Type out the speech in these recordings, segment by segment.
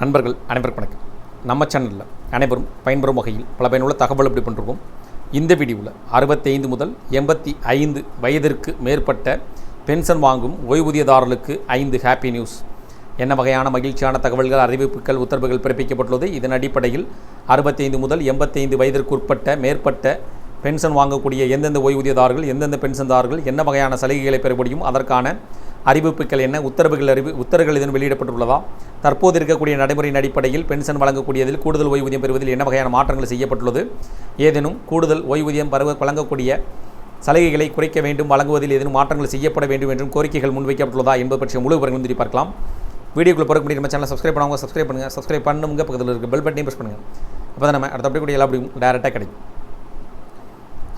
நண்பர்கள் அனைவருக்கும் வணக்கம். நம்ம சேனலில் அனைவரும் பயன்பெறும் வகையில் பல பயனுள்ள தகவல் எப்படி பண்ணுறோம் இந்த வீடியோவில் அறுபத்தைந்து முதல் எண்பத்தி ஐந்து வயதிற்கு மேற்பட்ட பென்ஷன் வாங்கும் ஓய்வூதியதாரர்களுக்கு ஐந்து ஹாப்பி நியூஸ் என்ன வகையான மகிழ்ச்சியான தகவல்கள் அறிவிப்புகள் உத்தரவுகள் பிறப்பிக்கப்பட்டுள்ளது? இதன் அடிப்படையில் அறுபத்தைந்து முதல் எண்பத்தைந்து வயதிற்கு உட்பட்ட மேற்பட்ட பென்ஷன் வாங்கக்கூடிய எந்தெந்த ஓய்வூதியதாரர்கள் எந்தெந்த பென்ஷன்தாரர்கள் என்ன வகையான சலுகைகளை பெற முடியும் அதற்கான அறிவிப்புகள் என்ன? உத்தரவுகள் அறிவி உத்தரவுகள் எதுவும் வெளியிடப்பட்டுள்ளதா? தற்போது இருக்கக்கூடிய நடைமுறையின் அடிப்படையில் பென்ஷன் வழங்கக்கூடியதில் கூடுதல் ஓய்வூதியம் பெறுவதில் என்ன வகையான மாற்றங்கள் செய்யப்பட்டுள்ளது? ஏதேனும் கூடுதல் ஓய்வூதியம் பருவ வழங்கக்கூடிய சலுகைகளை குறைக்க வேண்டும் வழங்குவதில் ஏதேனும் மாற்றங்கள் செய்யப்பட வேண்டும் என்றும் கோரிக்கைகள் முன்வைக்கப்பட்டுள்ளதா என்பது பற்றிய முழு விவரங்களும் திரும்பி பார்க்கலாம். வீடியோக்குள்ள பிறகு முடியும் நம்ம சேனலை சப்ஸ்கிரைப் பண்ணுவாங்க சப்ஸ்கிரைப் பண்ணுங்கள் சப்ஸ்கிரைப் பண்ணுங்க பக்கத்தில் இருக்க பெல் பட்டனையும் ப்ரெஸ் பண்ணுங்கள் அப்போ தான் நம்ம அடுத்த அப்படி கூட எல்லா அப்படியும் டேரெக்டாக கிடைக்கும்.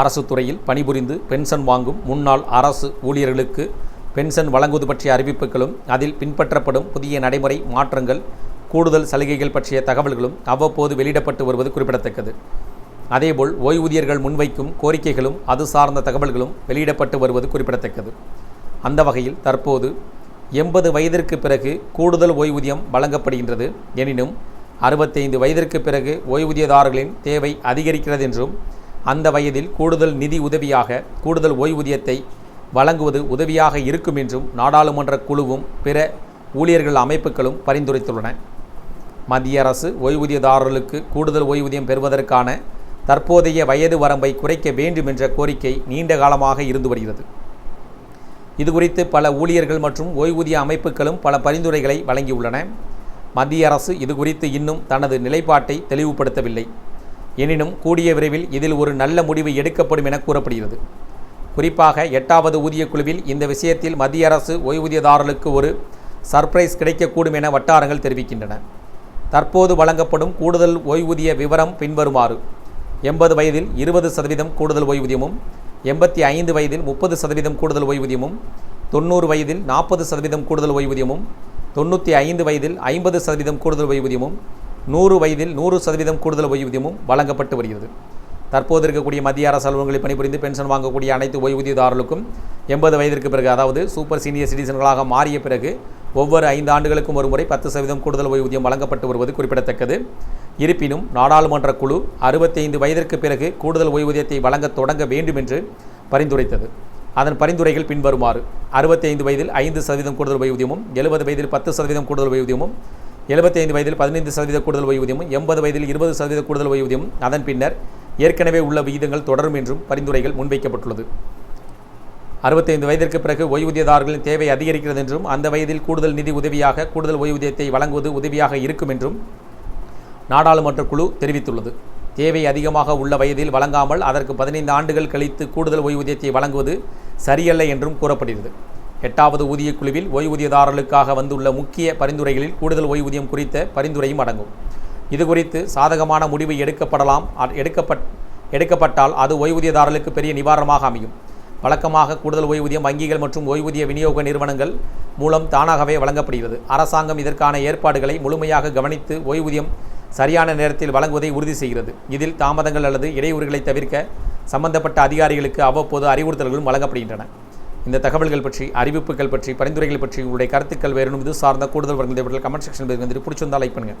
அரசு துறையில் பணிபுரிந்து பென்ஷன் வாங்கும் முன்னாள் அரசு ஊழியர்களுக்கு பென்ஷன் வழங்குவது பற்றிய அறிவிப்புகளும் அதில் பின்பற்றப்படும் புதிய நடைமுறை மாற்றங்கள் கூடுதல் சலுகைகள் பற்றிய தகவல்களும் அவ்வப்போது வெளியிடப்பட்டு வருவது குறிப்பிடத்தக்கது. அதேபோல் ஓய்வூதியர்கள் முன்வைக்கும் கோரிக்கைகளும் அது சார்ந்த தகவல்களும் வெளியிடப்பட்டு வருவது குறிப்பிடத்தக்கது. அந்த வகையில் தற்போது எண்பது வயதிற்கு பிறகு கூடுதல் ஓய்வூதியம் வழங்கப்படுகின்றது. எனினும் அறுபத்தைந்து வயதிற்கு பிறகு ஓய்வூதியதாரர்களின் தேவை அதிகரிக்கிறது என்றும் அந்த வயதில் கூடுதல் நிதி உதவியாக கூடுதல் ஓய்வூதியத்தை வழங்குவது உதவியாக இருக்கும் என்றும் நாடாளுமன்ற குழுவும் பிற ஊழியர்கள் அமைப்புகளும் பரிந்துரைத்துள்ளன. மத்திய அரசு ஓய்வூதியதாரர்களுக்கு கூடுதல் ஓய்வூதியம் பெறுவதற்கான தற்போதைய வயது வரம்பை குறைக்க வேண்டும் என்ற கோரிக்கை நீண்ட காலமாக இருந்து வருகிறது. இதுகுறித்து பல ஊழியர்கள் மற்றும் ஓய்வூதிய அமைப்புகளும் பல பரிந்துரைகளை வழங்கியுள்ளன. மத்திய அரசு இதுகுறித்து இன்னும் தனது நிலைப்பாட்டை தெளிவுபடுத்தவில்லை. எனினும் கூடிய விரைவில் இதில் ஒரு நல்ல முடிவு எடுக்கப்படும் என கூறப்படுகிறது. குறிப்பாக எட்டாவது ஊதிய குழுவில் இந்த விஷயத்தில் மத்திய அரசு ஓய்வூதியதாரர்களுக்கு ஒரு சர்ப்ரைஸ் கிடைக்கக்கூடும் என வட்டாரங்கள் தெரிவிக்கின்றன. தற்போது வழங்கப்படும் கூடுதல் ஓய்வூதிய விவரம் பின்வருமாறு எண்பது வயதில் இருபது சதவீதம் கூடுதல் ஓய்வூதியமும் எண்பத்தி ஐந்து வயதில் முப்பது சதவீதம் கூடுதல் ஓய்வூதியமும் தொண்ணூறு வயதில் நாற்பது சதவீதம் கூடுதல் ஓய்வூதியமும் தொண்ணூற்றி ஐந்து வயதில் ஐம்பது சதவீதம் கூடுதல் ஓய்வூதியமும் நூறு வயதில் நூறு சதவீதம் கூடுதல் ஓய்வூதியமும் வழங்கப்பட்டு வருகிறது. தற்போது இருக்கக்கூடிய மத்திய அரசு அலுவலகங்களில் பணிபுரிந்து பென்ஷன் வாங்கக்கூடிய அனைத்து ஓய்வூதியதாரர்களுக்கும் எண்பது வயதிற்கு பிறகு அதாவது சூப்பர் சீனியர் சிட்டிசன்களாக மாறிய பிறகு ஒவ்வொரு ஐந்து ஆண்டுகளுக்கும் ஒருமுறை பத்து சதவீதம் கூடுதல் ஓய்வூதியம் வழங்கப்பட்டு வருவது குறிப்பிடத்தக்கது. இருப்பினும் நாடாளுமன்ற குழு அறுபத்தைந்து வயதிற்கு பிறகு கூடுதல் ஓய்வூதியத்தை வழங்க தொடங்க வேண்டும் என்று பரிந்துரைத்தது. அதன் பரிந்துரைகள் பின்வருமாறு அறுபத்தைந்து வயதில் ஐந்து சதவீதம் கூடுதல் ஓய்வூதியமும் எழுபது வயதில் பத்து சதவீதம் கூடுதல் ஓய்வூதியமும் எழுபத்தைந்து வயதில் பதினைந்து சதவீத கூடுதல் ஓய்வூதியமும் எண்பது வயதில் இருபது சதவீத கூடுதல் ஓய்வூதியமும். அதன் பின்னர் ஏற்கனவே உள்ள விகிதங்கள் தொடரும் என்றும் பரிந்துரைகள் முன்வைக்கப்பட்டுள்ளது. அறுபத்தைந்து வயதிற்கு பிறகு ஓய்வூதியதாரர்களின் தேவை அதிகரிக்கிறது என்றும் அந்த வயதில் கூடுதல் நிதி உதவியாக கூடுதல் ஓய்வூதியத்தை வழங்குவது உதவியாக இருக்கும் என்றும் நாடாளுமன்ற குழு தெரிவித்துள்ளது. தேவை அதிகமாக உள்ள வயதில் வழங்காமல் அதற்கு பதினைந்து ஆண்டுகள் கழித்து கூடுதல் ஓய்வூதியத்தை வழங்குவது சரியல்ல என்றும் கூறப்படுகிறது. எட்டாவது ஊதிய குழுவில் ஓய்வூதியதாரர்களுக்காக வந்துள்ள முக்கிய பரிந்துரைகளில் கூடுதல் ஓய்வூதியம் குறித்த பரிந்துரையும் அடங்கும். இது குறித்து சாதகமான முடிவு எடுக்கப்படலாம் எடுக்கப்பட் எடுக்கப்பட்டால் அது ஓய்வூதியதாரர்களுக்கு பெரிய நிவாரணமாக அமையும். வழக்கமாக கூடுதல் ஓய்வூதியம் வங்கிகள் மற்றும் ஓய்வூதிய விநியோக நிறுவனங்கள் மூலம் தானாகவே வழங்கப்படுகிறது. அரசாங்கம் இதற்கான ஏற்பாடுகளை முழுமையாக கவனித்து ஓய்வூதியம் சரியான நேரத்தில் வழங்குவதை உறுதி செய்கிறது. இதில் தாமதங்கள் அல்லது இடையூறுகளை தவிர்க்க சம்பந்தப்பட்ட அதிகாரிகளுக்கு அவ்வப்போது அறிவுறுத்தல்களும் வழங்கப்படுகின்றன. இந்த தகவல்கள் பற்றி அறிவிப்புகள் பற்றி பரிந்துரைகள் பற்றி உங்களுடைய கருத்துக்கள் வேறும் இது சார்ந்த கூடுதல் வருகின்றவர்கள் கமெண்ட் செக்ஷன் பிடிச்சிருந்தால் லைக் பண்ணுங்கள்